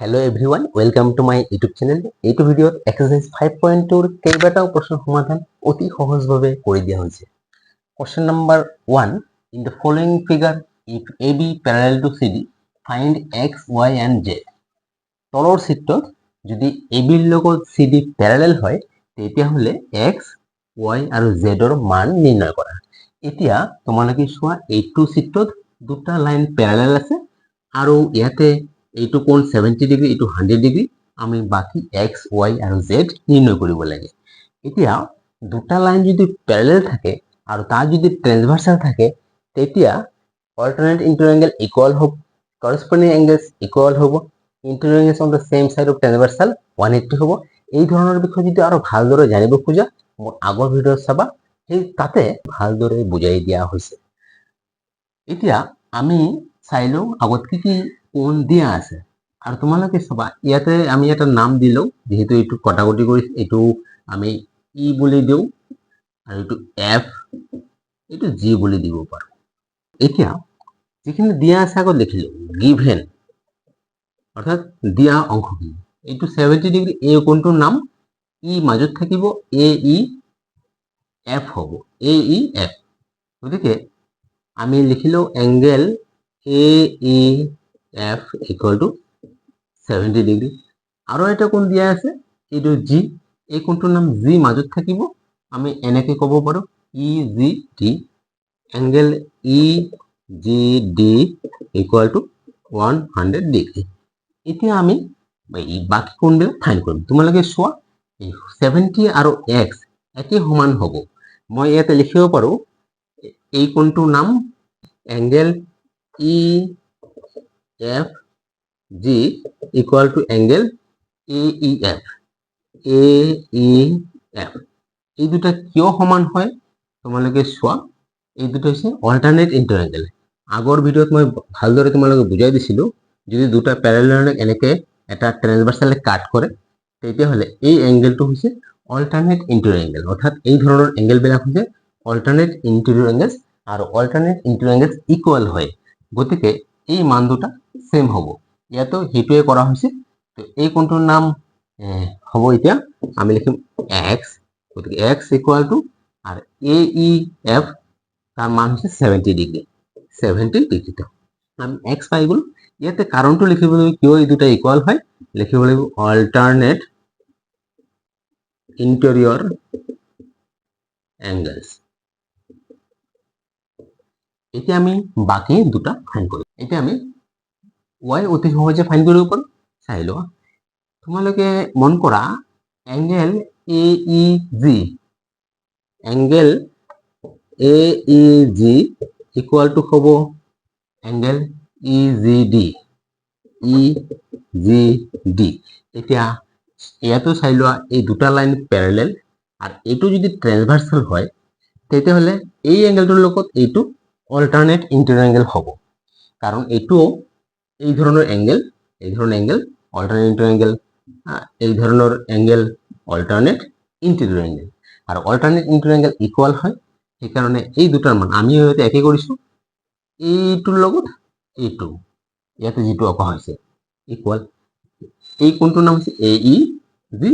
Hello' everyone welcome to my YouTube channel এইটো ভিডিঅ'ত exercise five point tour কেইবাটাও প্ৰশ্নৰ সমাধান অতি সহজভাৱে কৰি দিয়া হৈছে। Question number one in the following figure if A B parallel to C D find X Y and Z তলৰ চিত্ৰত যদি এ বিৰ লগত চি ডি পেৰেলেল হয়, তেতিয়াহ'লে এক্স ৱাই আৰু জেডৰ মান নিৰ্ণয় কৰা। এতিয়া তোমালোকে চোৱা এইটো চিত্ৰত দুটা লাইন পেৰেলেল আছে আৰু ইয়াতে এইটো কোণ ছেভেণ্টি ডিগ্ৰী এইটো হাণ্ড্ৰেড ডিগ্ৰী আমি বাকী এক্স ৱাই আৰু জেড নিৰ্ণয় কৰিব লাগে। এতিয়া দুটা লাইন যদি পেৰেলেল থাকে আৰু তাত যদি ট্ৰেন্সভাৰ্চাল থাকে, তেতিয়া অল্টাৰনেট ইণ্টাৰেংগেল ইকুৱেল হ'ব কৰস্পণ্ডিং এংগেলছ ইকুৱেল হ'ব interior angles on the same side of transversal one eighty হ'ব। এই ধৰণৰ বিষয়ে যদি আৰু ভালদৰে জানিব খোজা, মোৰ আগৰ ভিডিঅ'ত চাবা, সেই তাতে ভালদৰে বুজাই দিয়া হৈছে। এতিয়া আমি চাই লওঁ আগত কি কি কোণ দিয়া আছে। আৰু তোমালোকে চাবা, ইয়াতে আমি এটা নাম দিলোঁ যিহেতু এইটো কটাকটি কৰি, এইটো আমি ই বুলি দিওঁ, আৰু এইটো এফ, এইটো জি বুলি দিব পাৰোঁ। এতিয়া, যিখিনি দিয়া আছে আগত লিখিলোঁ গিভেন, অৰ্থাৎ দিয়া অংশখিনি। এইটো ছেভেণ্টি ডিগ্ৰী এই কোণটোৰ নাম? ই মাজত থাকিব, এ ই এফ হ'ব, এ ই এফ। গতিকে, আমি লিখিলোঁ angle, A E F equal to seventy degree আৰু এটা কোণ দিয়া আছে এইটো জি এই কোণটোৰ নাম জি মাজত থাকিব। আমি এনেকৈ ক'ব পাৰোঁ E G D angle E G D equal to one hundred degree এতিয়া আমি বাকী কোণবিলাক ফাইন কৰিম। তোমালোকে চোৱা ছেভেণ্টি আৰু এক্স একে সমান হ'ব। মই ইয়াতে লিখিব পাৰোঁ, এই কোণটোৰ নাম angle E F G equal to angle A E F F এই দুটা কিয় সমান হয়? তোমালোকে চোৱা। এই দুটা হৈছে অল্টাৰনেট ইণ্টাৰেংগেল আগৰ ভিডিঅ'ত মই ভালদৰে তোমালোকে বুজাই দিছিলোঁ, যদি দুটা পেৰেলেল এনেকৈ এটা ট্ৰেন্সভাৰ্চালে কাট কৰে, তেতিয়াহ'লে এই এংগেলটো হৈছে অল্টাৰনেট ইণ্টাৰিয়ৰ এংগেল অৰ্থাৎ এই ধৰণৰ এংগেলবিলাক হৈছে অল্টাৰনেট ইণ্টাৰিয়ৰ এংগেলছ আৰু অল্টাৰনেট ইণ্টাৰিয়ৰ ইকুৱেল হয়। গতিকে এই মান দুটা ছেম হ'ব ইয়াতো সেইটোৱে কৰা হৈছে তো এই কোণটোৰ নাম হ'ব এতিয়া আমি লিখিম এক্স গতিকে এক্স ইকুৱেল টু আৰু এ ই এফ তাৰ মান হৈছে ছেভেণ্টি ডিগ্ৰী ছেভেণ্টি ডিগ্ৰীটো আমি এক্স পাই গ'লোঁ ইয়াতে কাৰণটো লিখিব লাগিব কিয় এই দুটা ইকুৱেল হয় লিখিব লাগিব অল্টাৰনেট ইণ্টেৰিয়ৰ এংগেলছ এতিয়া আমি বাকী দুটা ফাইন কৰিম এতিয়া আমি ৱাই অতি সহজে ফাইন কৰিব পাৰোঁ। চাই লোৱা। তোমালোকে মন কৰা angle A E G angle A E G equal to হ'ব angle E G D E G D এতিয়া ইয়াতো চাই লোৱা, এই দুটা লাইন পেৰেলেল আৰু এইটো যদি ট্ৰেন্সভাৰ্চাল হয়, তেতিয়াহ'লে এই এংগেলটোৰ লগত এইটো অল্টাৰনেট ইণ্টাৰিয়ৰ এংগেল হ'ব। কাৰণ এইটোও এই ধৰণৰ এংগেল এই এংগেল অল্টাৰনেট ইণ্টাৰিয়ৰ এংগেল এই ধৰণৰ এংগেল অল্টাৰনেট ইণ্টেৰিয়ৰ এংগেল আৰু অল্টাৰনেট ইণ্টাৰিয়ৰ এংগেল ইকুৱেল হয় সেইকাৰণে এই দুটাৰ মান আমি ইয়াতে একে কৰিছোঁ এইটোৰ লগত এইটো ইয়াতে যিটো অঁকা হৈছে ইকুৱেল এই কোনটোৰ নাম হৈছে এ ই জি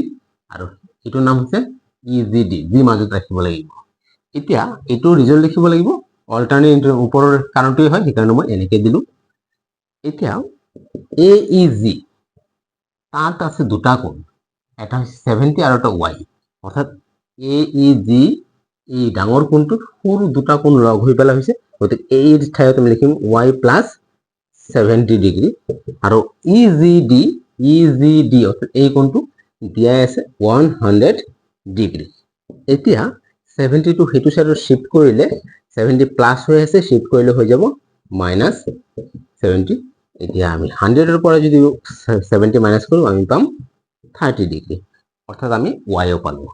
আৰু এইটোৰ নাম হৈছে ই জি ডি জি মাজত ৰাখিব লাগিব। এতিয়া এইটো ৰিজাল্ট লিখিব লাগিব। অল্টাৰনেট ওপৰৰ কাৰণটোৱে হয় সেইকাৰণে মই এনেকৈ দিলোঁ এতিয়া এ ই জি তাত আছে দুটা কোণ এটা হৈছে ছেভেণ্টি আৰু এটা ৱাই এ ই জি এই ডাঙৰ কোণটোত সৰু দুটা কোণ লগ হৈ পেলাই হৈছে গতিকে এই ঠাইত আমি লিখিম ৱাই প্লাছ ছেভেণ্টি ডিগ্ৰী আৰু ই G D E G D অৰ্থাৎ এই কোণটো দিয়াই আছে ওৱান হাণ্ড্ৰেড ডিগ্ৰী এতিয়া ছেভেণ্টিটো সেইটো ছাইডত শ্বিফ্ট কৰিলে ছেভেণ্টি প্লাছ হৈ আছে শ্বিফ্ট কৰিলে হৈ যাব মাইনাছ ছেভেণ্টি এতিয়া আমি হাণ্ড্ৰেডৰ পৰা যদি ছেভেণ্টি মাইনাছ কৰোঁ আমি পাম থাৰ্টি ডিগ্ৰী অৰ্থাৎ আমি ৱাইও পালোঁ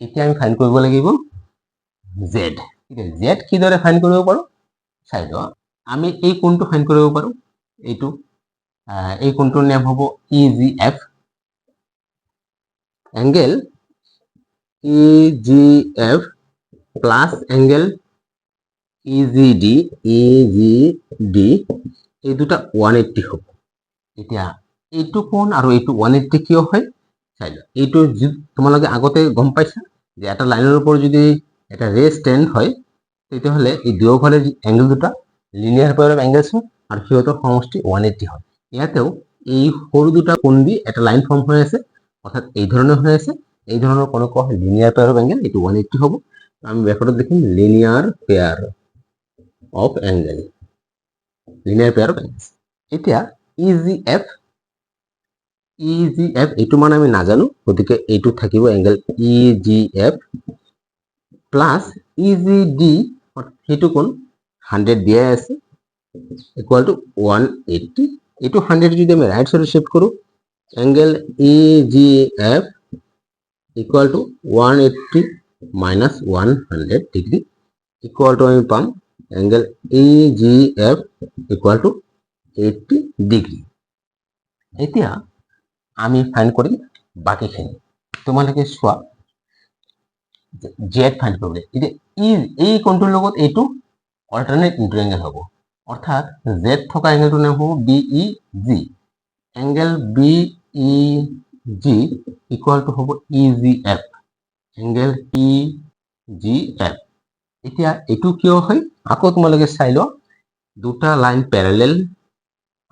এতিয়া আমি ফাইন কৰিব লাগিব জেড জেড কিদৰে ফাইন কৰিব পাৰোঁ? চাই লোৱা আমি এই কোণটো ফাইন কৰিব পাৰোঁ। এইটো এই কোণটোৰ নাম হ'ব E G F angle E G F plus angle E G D E G D এই দুটা ওৱান এইট্টি হ'ব এতিয়া এইটো কোণ আৰু এইটো ওৱান এইট্টি কিয় হয়? চাই লোৱা এইটো তোমালোকে আগতে গম পাইছা যে এটা লাইনৰ ওপৰত যদি এটা ৰে ষ্টেণ্ড হয় তেতিয়াহ'লে এই দুয়োফালে এংগেল দুটা লিনিয়াৰ পেয়াৰ এংগেলছ হয় আৰু সিহঁতৰ সমষ্টি ওৱান এইট্টি হয়। ইয়াতেও এই সৰু দুটা কোণ দি এটা লাইন ফৰ্ম হৈ আছে অৰ্থাৎ এই ধৰণৰ হৈ আছে। এই ধৰণৰ কোনো কোৱা হয় লিনিয়াৰ পেয়াৰ অফ এংগেল এইটো ওৱান এইট্টি হ'ব। আমি ব্ৰেকেটত দেখিম linear pair of angle linear pair of angles এতিয়া E G F E G F এইটো মানে আমি নাজানো, গতিকে এইটো থাকিব angle E F plus E G D সেইটো কোন? হাণ্ড্ৰেড দিয়াই আছে ইকুৱেল টু ওৱান এইট্টি এইটো হাণ্ড্ৰেড যদি আমি ৰাইট চাইডে শিফ্ট কৰোঁ angle E G F equal to one eighty minus one hundred degree equal to আমি পাম G F equal to eighty degree এতিয়া আমি ফাইন কৰিম বাকীখিনি। তোমালোকে চোৱা জেড ফাইন কৰিবলৈ। এতিয়া ই এই কোণটোৰ লগত এইটো অল্টাৰনেট ইণ্টাৰেংগেল হ'ব? অৰ্থাৎ জেড থকা এংগেলটোৰ নাম হ'ব B E G angle B E G equal to হ'ব E G F angle E G F এতিয়া এইটো কিয় হয়? আকৌ তোমালোকে চাই লোৱা। দুটা লাইন পেৰেলেল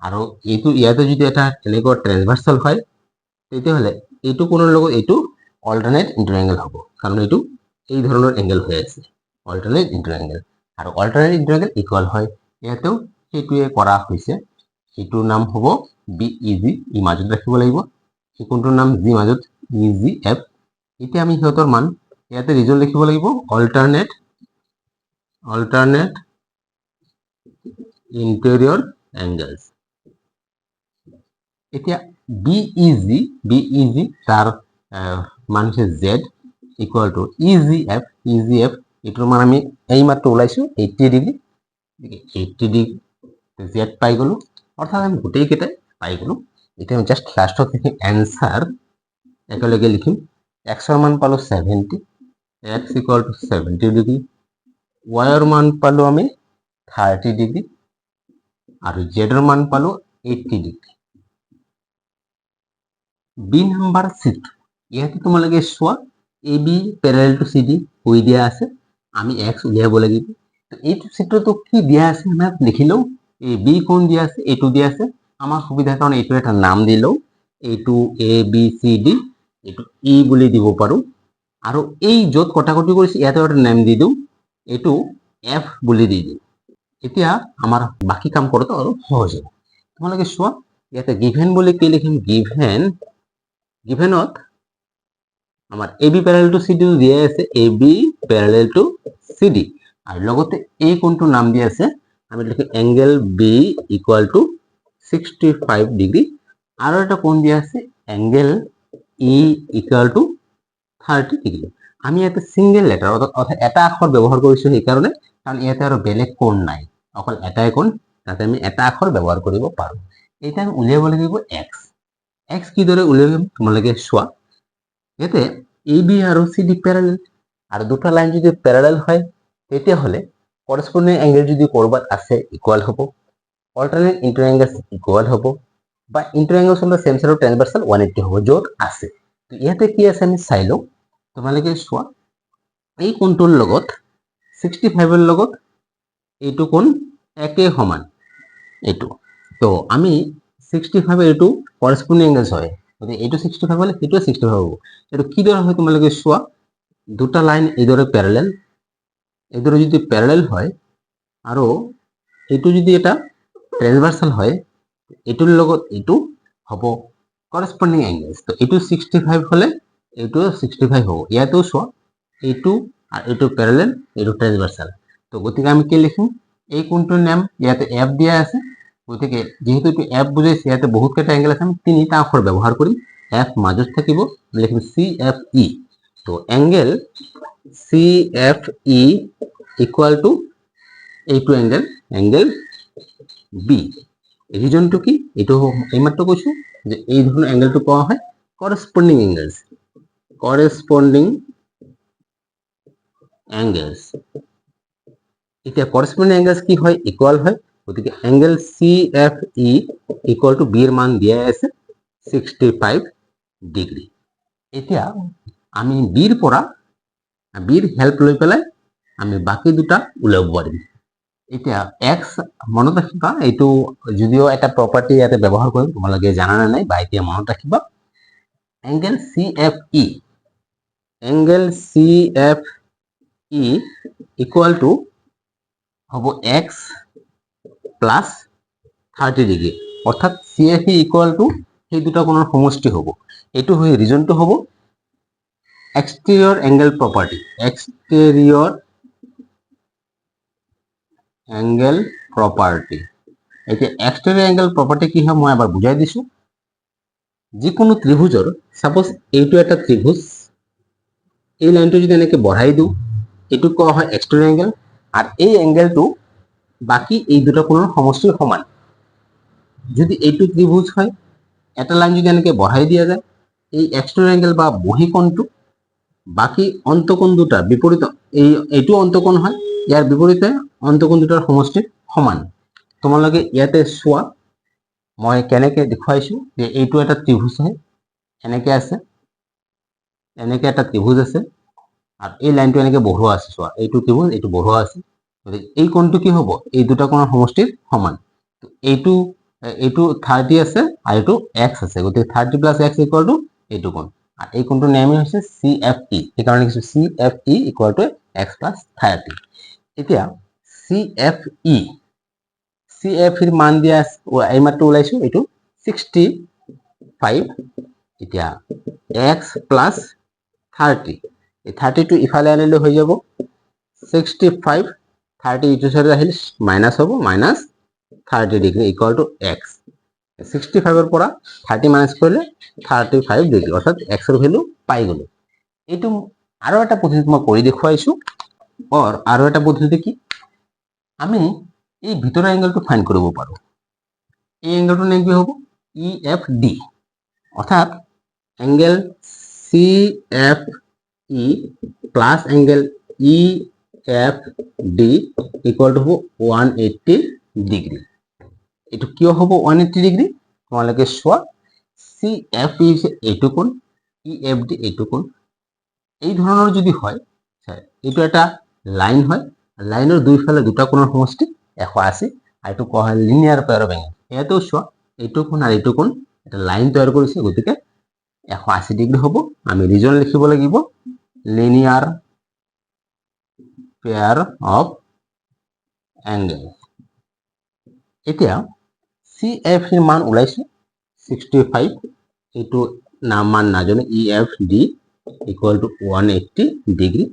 আৰু এইটো ইয়াতে যদি এটা এনেকুৱা ট্ৰেন্সভাৰ্চেল হয়, তেতিয়াহ'লে এইটো কোণৰ লগত? এইটো অল্টাৰনেট ইণ্টাৰেংগেল হ'ব। কাৰণ এইটো এই ধৰণৰ এংগেল হৈ আছে। অল্টাৰনেট ইণ্টাৰেংগেল আৰু অল্টাৰনেট ইণ্টাৰেংগেল ইকুৱেল হয়। ইয়াতেও সেইটোৱে কৰা হৈছে। এইটোৰ নাম হ'ব বি ই জি ই মাজত ৰাখিব লাগিব। এই কোণটোৰ নাম? জি মাজত ই জি এফ এতিয়া আমি সিহঁতৰ মান ইয়াতে ৰিজন লিখিব লাগিব। অল্টাৰনেট অল্টাৰনেট ইণ্টেৰিয়ৰ এংগেলছ এতিয়া B E G B E G তাৰ মান হৈছে z equal to E G F E G F এইটোৰ মান আমি এই মাত্ৰ ওলাইছোঁ eighty degree eighty degree z পাই গ'লোঁ। অৰ্থাৎ আমি গোটেইকেইটাই পাই গ'লোঁ। এতিয়া আমি জাষ্ট লাষ্টত লিখিম এনচাৰ একেলগে লিখিম। এক্সৰ মান পালোঁ seventy x equal to seventy degree ৱাইৰ মান পালোঁ আমি থাৰ্টি ডিগ্ৰী আৰু জেডৰ মান পালোঁ eighty degree B number sheet ইয়াতে তোমালোকে চোৱা A B parallel to C D কৈ দিয়া আছে আমি এক্স উলিয়াব লাগিব এইটো চিত্ৰটো কি দিয়া আছে আমি লিখি লওঁ এই বি কোন দিয়া আছে এইটো দিয়া আছে আমাৰ সুবিধাৰ কাৰণে এইটো এটা নাম দি এইটো এ বি চি ডি এইটো ই বুলি দিব পাৰোঁ আৰু এই য'ত কটাকটি কৰিছে ইয়াতে এটা নেম দি দিওঁ এইটো এফ বুলি দি দিওঁ এতিয়া আমাৰ বাকী কাম কৰোঁতে অলপ সহজ হ'ব। তোমালোকে চোৱা ইয়াতে গিভেন বুলি কি লিখিম গিভেন গিভেনত আমাৰ A B parallel to C D দিয়াই আছে। A B parallel to C D আৰু লগতে এই কোণটোৰ নাম দি আছে? আমি লিখিম angle B equal to sixty five degree আৰু এটা কোণ দিয়া আছে? Angle E equal to thirty degree আমি ইয়াতে ছিংগেল লেটাৰ অৰ্থাৎ এটা আখৰ ব্যৱহাৰ কৰিছোঁ সেইকাৰণে কাৰণ ইয়াতে আৰু বেলেগ কোণ নাই। অকল এটাই কোণ, তাতে আমি এটা আখৰ ব্যৱহাৰ কৰিব পাৰোঁ। এতিয়া আমি উলিয়াব লাগিব এক্স এক্স কিদৰে উলিয়াম তোমালোকে চোৱা। ইয়াতে এ বি আৰু চি ডি পেৰেলেল আৰু দুটা লাইন যদি পেৰেলেল হয়, তেতিয়াহ'লে কৰস্পণ্ডিং এংগেল যদি ক'ৰবাত আছে ইকুৱেল হ'ব। অল্টাৰনেট ইণ্টাৰেংগেলছ ইকুৱেল হ'ব। বা inter angles on the same of transversal one eighty হ'ব, য'ত আছে। তো ইয়াতে কি আছে আমি চাই লওঁ। তোমালোকে চোৱা, এই কোণটোৰ লগত ছিক্সটি ফাইভৰ লগত, এইটো কোণ একে সমান, এইটো। তো আমি ছিক্সটি ফাইভ এইটো কৰস্পণ্ডিং এংগেলছ হয়। গতিকে এইটো ছিক্সটি ফাইভ হ'লে সেইটোৱে ছিক্সটি ফাইভ হ'ব। এইটো কিদৰে হয় তোমালোকে চোৱা, দুটা লাইন এইদৰে পেৰেলেল এইদৰে যদি পেৰেলেল হয়, আৰু এইটো যদি এটা ট্ৰেন্সভাৰ্চেল হয়, এইটোৰ লগত এইটো হ'ব। কৰস্পণ্ডিং এংগেলছ তো এইটো ছিক্সটি ফাইভ হ'লে এইটো ছিক্সটি ফাইভ হ'ব। ইয়াতেও চোৱা এইটো আৰু এইটো পেৰেলেল এইটো ট্ৰেন্সভাৰ্চেল তো গতিকে আমি কি লিখিম এই কোণটোৰ নাম, ইয়াতে এফ দিয়া আছে। গতিকে যিহেতু এইটো এফ বুজাইছে ইয়াতে বহুত কেইটা এংগেল আছে, আমি তিনিটা আখৰ ব্যৱহাৰ কৰিম এফ মাজত থাকিব, আমি লিখিম চি এফ ই তো angle C F E equal to এইটো এংগেল এংগেল বি ৰিজনটো কি? এইটো এইমাত্ৰ কৈছোঁ যে এই ধৰণৰ এংগেলটো কোৱা হয় কৰস্পণ্ডিং এংগেলছ কৰস্পণ্ডিং এংগেলছ এতিয়া কৰস্পণ্ডিং এংগেলছ কি হয়? ইকুৱেল হয়। গতিকে angle C F E to বিৰ মান দিয়াই আছে ছিক্সটি ফাইভ ডিগ্ৰী এতিয়া আমি বিৰ হেল্প লৈ পেলাই আমি বাকী দুটা ওলাব এতিয়া এক্স মনত ৰাখিবা, এইটো যদিও এটা প্ৰপাৰ্টি ইয়াতে ব্যৱহাৰ কৰিম, তোমালোকে জানা নাই বা এতিয়া মনত ৰাখিবা। Angle C F E angle C F E equal to হ'ব এক্স প্লাছ থাৰ্টি ডিগ্ৰী অৰ্থাৎ C F E equal to সেই দুটা কোণৰ সমষ্টি হ'ব। এইটো হৈ ৰিজনটো হ'ব। Exterior angle property exterior angle property এতিয়া এক্সটেৰিয়ৰ এংগেল প্ৰপাৰ্টি কি হয়? মই এবাৰ বুজাই দিছোঁ। যিকোনো ত্ৰিভুজৰ ছাপ'জ এইটো এটা ত্ৰিভুজ এই লাইনটো যদি এনেকৈ বঢ়াই দিওঁ এইটোক কোৱা হয় এক্সটেৰিয়ৰ এংগেল আৰু এই এংগেলটো বাকী এই দুটা কোণৰ সমষ্টিৰ সমান। যদি এইটো ত্ৰিভুজ হয়, এটা লাইন যদি এনেকৈ বঢ়াই দিয়া যায়, এই এক্সটেৰিয়ৰ এংগেল বা বহিকোণটো বাকী অন্তকোণ দুটাৰ বিপৰীত, এই, এইটো অন্তকোণ হয়, ইয়াৰ বিপৰীতে অন্তকোণ দুটাৰ সমষ্টিৰ সমান। তোমালোকে ইয়াতে চোৱা, মই কেনেকৈ দেখুৱাইছোঁ যে এইটো এটা ত্ৰিভুজ হয় এনেকৈ আছে। এনেকৈ এটা ত্ৰিভুজ আছে। আৰু এই লাইনটো এনেকৈ বঢ়োৱা আছে, চোৱা, এইটো ত্ৰিভুজ, এইটো বঢ়োৱা আছে। গতিকে এই কোণটো কি হ'ব? এই দুটা কোণৰ সমষ্টিৰ সমান। এইটো এইটো থাৰ্টি আছে আৰু এইটো এক্স আছে। গতিকে thirty plus x equal to এইটো কোণ। আৰু এই কোণটোৰ নেম হৈছে চি এফ ই সেইকাৰণে লিখিছোঁ C F E equal to x plus thirty এতিয়া চি এফ ই চি এফ ইৰ মান দিয়া ও- এইমাত্ৰ ওলাইছোঁ, এইটো ছিক্সটি ফাইভ এতিয়া এক্স প্লাছ থাৰ্টি এই থাৰ্টিটো ইফালে আনিলে হৈ যাব ছিক্সটি ফাইভ থাৰ্টি ইটো চাইডে আহিলে মাইনাছ হ'ব minus thirty degree equal to x sixty ফাইভৰ পৰা থাৰ্টি মাইনাছ কৰিলে থাৰ্টি ফাইভ ডিগ্ৰী অৰ্থাৎ এক্সৰ ভেলু পাই গ'লোঁ। এইটো আৰু এটা পদ্ধতিত মই কৰি দেখুৱাইছোঁ অৰ আৰু এটা পদ্ধতি কি? আমি এই ভিতৰৰ এংগেলটো ফাইন কৰিব পাৰোঁ এই এংগেলটোৰ নেম কি হ'ব? ই এফ ডি অৰ্থাৎ angle C F E plus angle E F D equal to হ'ব ওৱান এইট্টি ডিগ্ৰী এইটো কিয় হ'ব ওৱান এইট্টি ডিগ্ৰী তোমালোকে চোৱা চি এফ ই হৈছে এইটো কোণ ই এফ ডি এইটো কোণ। এই ধৰণৰ যদি হয় চাই, এইটো এটা লাইন হয় লাইনৰ দুইফালে দুটা কোণৰ সমষ্টি এশ আশী আৰু এইটো কোৱা হয় লিনিয়াৰ অফ এংগেল ইয়াতেও চোৱা এইটো কোণ আৰু এইটো কোণ এটা লাইন তৈয়াৰ কৰিছে গতিকে এশ আশী ডিগ্ৰী হ'ব। আমি ৰিজন লিখিব লাগিব। লিনিয়াৰ পেয়াৰ অফ এংগেল এতিয়া চি এফ মান ওলাইছে। ছিক্সটি ফাইভ এইটো নাম মান নাজানো। E F D equal to one eighty degree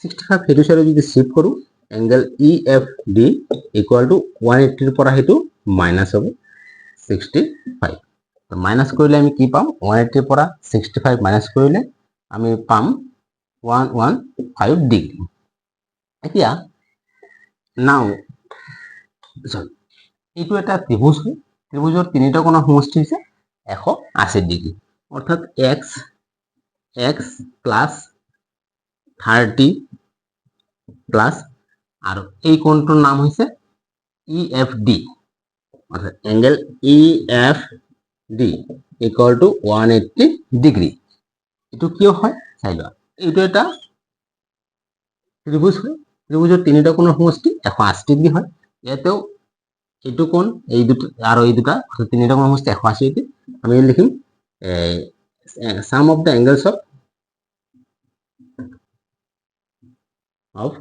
sixty five সেইটো চাইডে যদি চিফ্ট কৰোঁ angle E F D equal to one এইট্টিৰ পৰা সেইটো মাইনাছ হ'ব। ছিক্সটি ফাইভ মাইনাছ কৰিলে আমি কি পাম? ওৱান এইট্টিৰ পৰা ছিক্সটি ফাইভ মাইনাছ কৰিলে আমি পাম one one five degree now নাও চৰি এইটো এটা ত্ৰিভুজ হয় ত্ৰিভুজৰ তিনিটা কোণৰ সমষ্টি হৈছে এশ আশী ডিগ্ৰী অৰ্থাৎ x x plus thirty plus আৰু এই কোণটোৰ নাম হৈছে ই এফ ডি অৰ্থাৎ angle E F D equal to one eighty degree এইটো কিয় হয়? চাই লোৱা এইটো এটা ত্ৰিভুজ হয়। ত্ৰিভুজৰ তিনিটা কোণৰ সমষ্টি, এশ আশী ডিগ্ৰী হয়। ইয়াতেও এইটো কোণ, এই দুটা, আৰু এই দুটা, অৰ্থাৎ তিনিটা কোণৰ সমষ্টি, এশ আশী ডিগ্ৰী। আমি ইয়াত লিখিম sum of the angles of of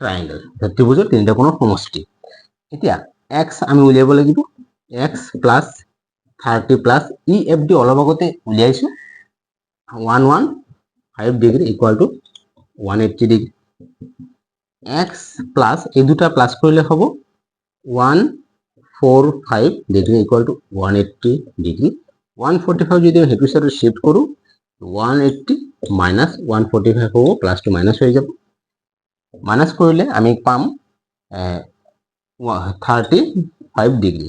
triangle ত্ৰিভুজৰ তিনিটা কোণৰ সমষ্টি। এতিয়া এক্স আমি উলিয়াব লাগিব x plus thirty plus E F D অলপ আগতে উলিয়াইছোঁ one one five degree equal to one eighty degree x plus এই দুটা প্লাছ কৰিলে হ'ব one four five degree equal to one eighty degree one forty five যদি আমি সেইটো চাইডত শ্বিফ্ট কৰোঁ one eighty minus one forty five হ'ব প্লাছটো মাইনাছ হৈ যাব। মাইনাছ কৰিলে আমি পাম থাৰ্টি ফাইভ ডিগ্ৰী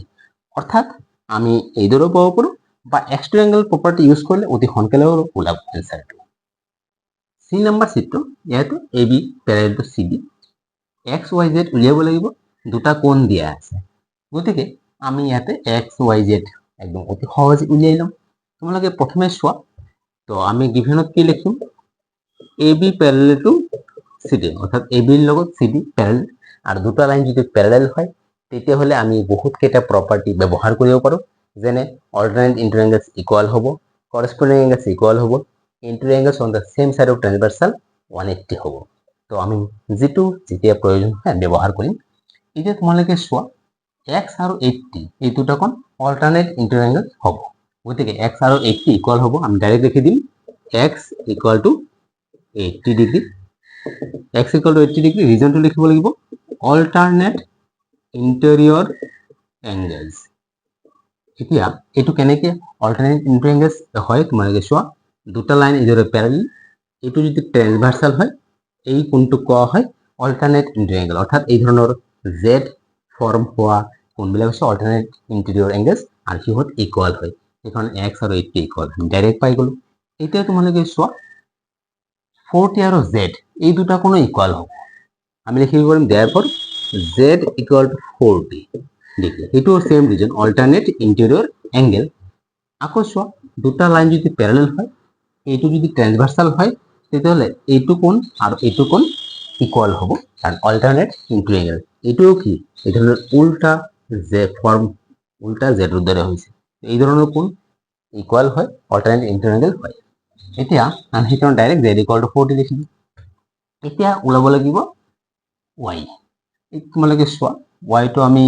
অৰ্থাৎ আমি এইদৰেও পাব পাৰোঁ বা এংগেল প্ৰপাৰ্টি ইউজ কৰিলে অতি সোনকালেও ওলাব এনচাৰটো চি নাম্বাৰ চিটটো ইয়াতে A B পেৰেলটো C B x y z উলিয়াব লাগিব, দুটা কোণ দিয়া আছে। গতিকে আমি ইয়াতে এক্স ৱাই জেড একদম অতি সহজে উলিয়াই ল'ম। তোমালোকে প্ৰথমে চোৱা, তো আমি গিভেনত কি লিখিম? A B parallel to C D অর্থাৎ এ বির লগত সিডি প্যারেলাল আর দুটা লাইন যদি প্যারেলাল হয় তেতিয়াহ'লে আমি বহুত কেইটা প্ৰপাৰ্টি ব্যৱহাৰ কৰিব পাৰোঁ। যেনে অল্টাৰনেট ইণ্টাৰ এংগেলছ ইকুৱেল হ'ব করসপন্ডিং এংগেলছ ইকুৱেল হ'ব inter angles on the same side of transversal one eighty হ'ব। তো আমি যিটো যেতিয়া প্ৰয়োজন হয় ব্যৱহাৰ কৰিম। এতিয়া তোমালোকে চোৱা এক্স আৰু এইট্টি এই দুটাকণ অল্টাৰনেট ইণ্টাৰ এংগেলছ হ'ব। গতিকে এক্স আৰু এইট্টি ইকুৱেল হ'ব, আমি ডাইৰেক্ট লিখি দিম। X equal to eighty degree x equal to eighty degree ৰিজনটো লিখিব লাগিব। অল্টাৰনেট ইণ্টেৰিয়ৰ এংগেলছ এতিয়া এইটো কেনেকে অল্টাৰনেট ইণ্টাৰ এংগেলছ হয় তোমালোকে চোৱা, দুটা লাইন এইদৰে প্যাৰেল এইটো যদি ট্ৰেন্সভাৰ্চাল হয়, এই কোণটোক কোৱা হয়? অল্টাৰনেট ইণ্টাৰ এংগেল অৰ্থাৎ এই ধৰণৰ জেড ফৰ্ম হোৱা কোণবিলাক হৈছে অল্টাৰনেট ইণ্টেৰিয়ৰ এংগেলছ আৰু সিহঁত ইকুৱেল হয়। সেইখন এক্স আৰু এইটটি ইকুৱেল ডাইৰেক্ট পাই গ'লো। এতিয়া তোমালোকে চোৱা ফৰ্টি আৰু জেড এই দুটা কোনো ইকুৱেল হ'ব। আমি লিখিব পাৰিম therefore z equal to forty degree সেইটো same reason alternate interior angle আকৌ চোৱা, দুটা লাইন যদি প্যাৰেলাল হয়, এইটো যদি ট্ৰেন্সভাৰ্চাল হয়, তেতিয়াহ'লে এইটো কোণ আৰু এইটো কোণ ইকুৱেল হ'ব। কাৰণ অল্টাৰনেট ইণ্টেৰিয়ৰ এংগেল এইটোও কি? এই ধৰণৰ উল্টা জে ফৰ্ম উল্টা জেডৰ দৰে হৈছে। এই ধৰণৰ কোণ ইকুৱেল হয় ইণ্টেৰিয়ৰ এংগেল হয়। এতিয়া, আমি সেইকাৰণে direct z equal to forty এতিয়া ওলাব লাগিব ৱাই তোমালোকে চোৱা ৱাইটো আমি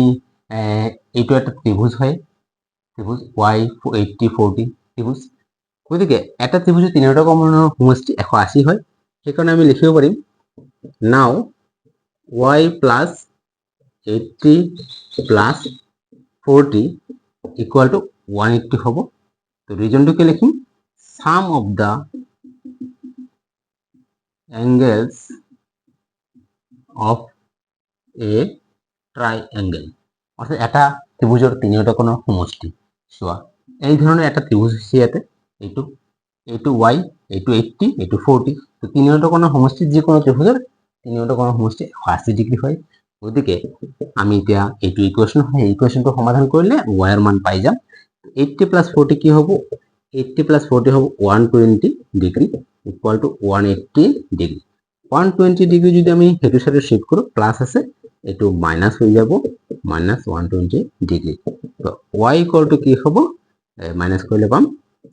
এইটো এটা ত্ৰিভুজ হয়। ত্ৰিভুজ ৱাই এইটটি ফৰ্টি ত্ৰিভুজ। গতিকে এটা ত্ৰিভুজৰ তিনিটা কমনৰ সমষ্টি এশ আশী হয়। সেইকাৰণে আমি লিখিব পাৰিম now y plus eighty plus forty equal to one eighty হ'ব। তো ৰিজনটোকে লিখিম? Sum of the angles of a triangle অর্থাৎ এটা ত্রিভুজৰ তিনিওটা কোণৰ সমষ্টি চোৱা এই ধৰণৰ এটা ত্ৰিভুজ হৈছে ইয়াতে এইটো এইটো ৱাই এইটো এইটটি এইটো ফৰ্টি তো তিনিওটা কোণৰ সমষ্টি যিকোনো ত্ৰিভুজৰ তিনিওটা কোণৰ সমষ্টি আশী ডিগ্ৰী হয়। গতিকে আমি এতিয়া এইটো ইকুৱেশ্যন হয় এই ইকুৱেশ্যনটো সমাধান কৰিলে ৱাইৰ মান পাই যাম। এইটটি প্লাছ ফৰ্টি কি হ'ব? এইটটি প্লাছ ফৰ্টি হ'ব one twenty degree equal to one eighty degree one twenty degree যদি আমি সেইটো চাইডে শিফ্ট কৰোঁ প্লাছ আছে এইটো মাইনাছ হৈ যাব মাইনাছ ওৱান টুৱেণ্টি ডিগ্ৰী তো ৱাই ইকুৱেল টু কি হ'ব? মাইনাছ কৰিলে পাম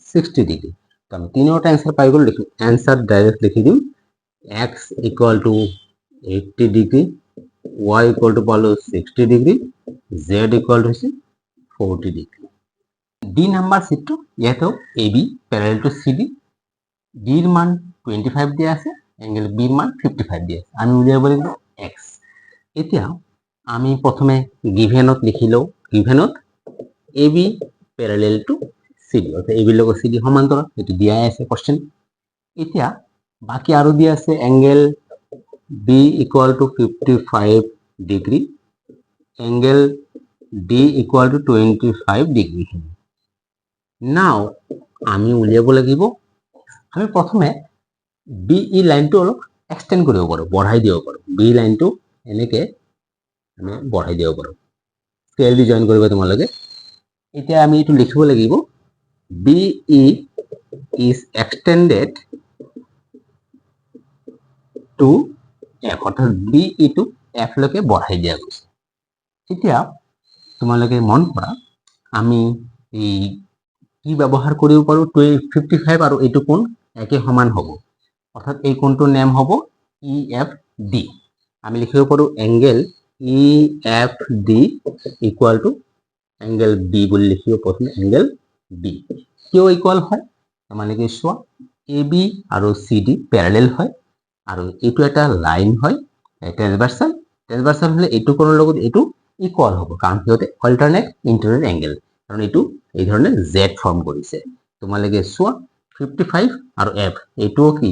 ছিক্সটি ডিগ্ৰী তো আমি তিনিওটা এনচাৰ পাই গ'লো লিখিম এনচাৰ ডাইৰেক্ট লিখি দিম x equal to eighty degree y equal to পালোঁ sixty degree z equal to হৈছে ফৰ্টি ডিগ্ৰী ডি নাম্বাৰ চিটটো ইয়াতেও A B parallel to C D ডিৰ মান টুৱেণ্টি ফাইভ দিয়া আছে এংগেল বিৰ মান ফিফটি ফাইভ দিয়া আছে। আমি উলিয়াব লাগিব এক্স এতিয়া আমি প্ৰথমে গিভেনত লিখি লওঁ গিভেনত A B parallel to C D অৰ্থাৎ এ বিৰ লগত চি ডি সমান্তৰাল, এইটো দিয়াই আছে কুৱেশ্যন এতিয়া বাকী আৰু দিয়া আছে angle B equal to fifty five degree angle D equal to twenty five degree now আমি উলিয়াব লাগিব, আমি প্ৰথমে বি ই লাইনটো অলপ এক্সটেণ্ড কৰিব পাৰোঁ, বঢ়াই দিব পাৰোঁ। বি লাইনটো এনেকে আমি বঢ়াই দিব পাৰোঁ। স্কেল দি জইন কৰিব তোমালোকে। এতিয়া আমি এইটো লিখিব লাগিব B E is extended to F অৰ্থাৎ বি ই ইটো এফলৈকে বঢ়াই দিয়া গৈছে। এতিয়া তোমালোকে মন কৰা, আমি এই কি ব্যৱহাৰ কৰিব পাৰোঁ টুৱে ফিফটি ফাইভ আৰু এইটো কোণ একে সমান হ'ব। অৰ্থাৎ এই কোণটোৰ নেম হ'ব ই এফ ডি আমি লিখিব পাৰোঁ angle E F D equal to angle B বুলি লিখিব প্ৰথমে এংগেল বি কিয় ইকুৱেল হয় তোমালোকে চোৱা এ বি আৰু চি ডি পেৰেলেল হয়। আৰু এইটো এটা লাইন হয় ট্ৰেন্সভাৰ্চাল ট্ৰেন্সভাৰ্চাল হ'লে এইটো কোণৰ লগত এইটো ইকুৱেল হ'ব কাৰণ সিহঁতে অল্টাৰনেট ইণ্টাৰনেট এংগেল কাৰণ এইটো এই ধৰণে জেড ফৰ্ম কৰিছে তোমালোকে চোৱা ফিফটি ফাইভ আৰু এফ এইটোও কি?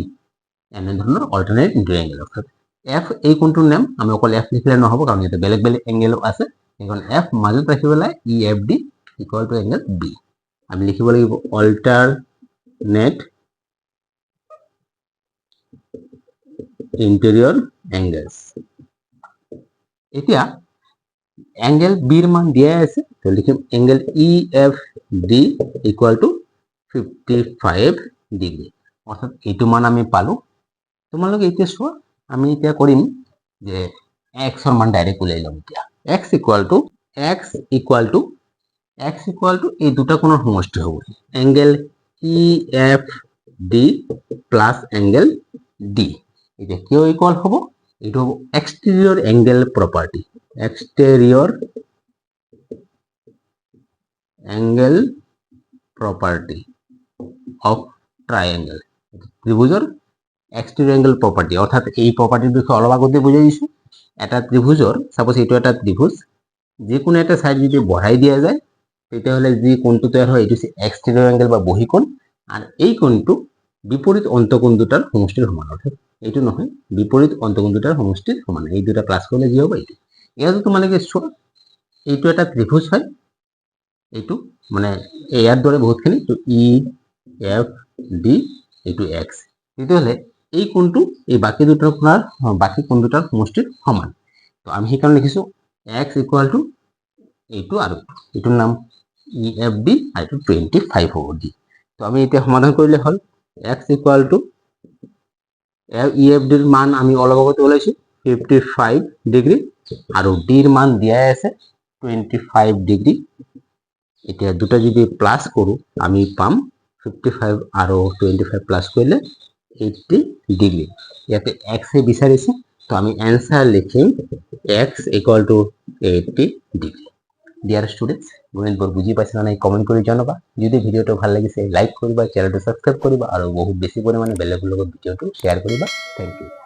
এনেধৰণৰ অল্টাৰনেট ইণ্টাৰ এংগেল অৰ্থাৎ এফ এই কোনটোৰ নাম? আমি অকল এফ লিখিলে নহ'ব, কাৰণ ইয়াতে বেলেগ বেলেগ এংগেলো আছে। সেইকাৰণে এফ মাজত ৰাখি পেলাই E F D equal to angle B আমি লিখিব লাগিব অল্টাৰনেট ইণ্টেৰিয়ৰ এংগেলছ এতিয়া এংগেল বিৰ মান দিয়াই আছে, তো লিখিম angle E F D equal to fifty five degree অৰ্থাৎ এইটো মান আমি পালোঁ। তোমালোকে এতিয়া চোৱা আমি এতিয়া কৰিম যে এক্সৰ মান ডাইৰেক্ট উলিয়াই ল'ম এতিয়া। X equal to X equal to X equal to এই দুটা কোণৰ সমষ্টি হ'ব। Angle E F D plus angle D এতিয়া কিয় ইকুৱেল হ'ব? এইটো হ'ব exterior angle property exterior angle property of triangle ত্ৰিভুজৰ exterior angle property অৰ্থাৎ এই প্ৰপাৰ্টিৰ বিষয়ে অলপ আগতে বুজাই দিছোঁ এটা ত্ৰিভুজৰ চাপ'জ এইটো এটা ত্ৰিভুজ যিকোনো এটা ছাইড যদি বঢ়াই দিয়া যায়, তেতিয়াহ'লে যি কোণটো তৈয়াৰ হয়, এইটো হৈছে এক্সটেৰিয়ৰ এংগেল বা বহীকোণ, আৰু এই কোণটো বিপৰীত অন্তকোণ দুটাৰ সমষ্টিৰ সমান, অৰ্থাৎ এইটো নহয়, বিপৰীত অন্তকোণ দুটাৰ সমষ্টিৰ সমান, এই দুটা প্লাছ কৰিলে যি হ'ব এইটো। ইয়াতো তোমালোকে চোৱা, এইটো এটা ত্ৰিভুজ হয়, এইটো মানে ইয়াৰ দৰে বহুতখিনি ই এফ ডি এইটো এক্স তেতিয়াহ'লে এই কোণটো, এই বাকী দুটাৰ কোণৰ বাকী কোণ দুটাৰ সমষ্টিৰ সমান। তো আমি সেইকাৰণে লিখিছোঁ এক্স ইকুৱেল টু এইটো আৰু এইটো এইটোৰ নাম ই এফ ডি আৰু এইটো টুৱেণ্টি ফাইভ হ'ব ডি তো আমি এতিয়া সমাধান কৰিলে হ'ল x equal to E F ডিৰ মান আমি অলপ আগতে ওলাইছোঁ ফিফটি ফাইভ ডিগ্ৰী আৰু ডিৰ মান দিয়াই আছে টুৱেণ্টি ফাইভ ডিগ্ৰী এতিয়া দুটা যদি প্লাছ কৰোঁ, আমি পাম ফিফটি ফাইভ আৰু টুৱেণ্টি ফাইভ প্লাছ কৰিলে এইটটি ডিগ্ৰী ইয়াতে এক্সে বিচাৰিছে তো আমি এনচাৰ লিখিম x equal to eighty degree students students গণিতবোৰ বুজি পাইছে নে নাই কমেণ্ট কৰি জনাবা। যদি ভিডিঅ'টো ভালো লাগিছে লাইক কৰিবা চেনেলটো সাবস্ক্রাইব কৰিবা আৰু বহুত বেছি পৰিমাণে বেলেগ লগত ভিডিঅ'টো শ্বেয়াৰ কৰিবা থেংক ইউ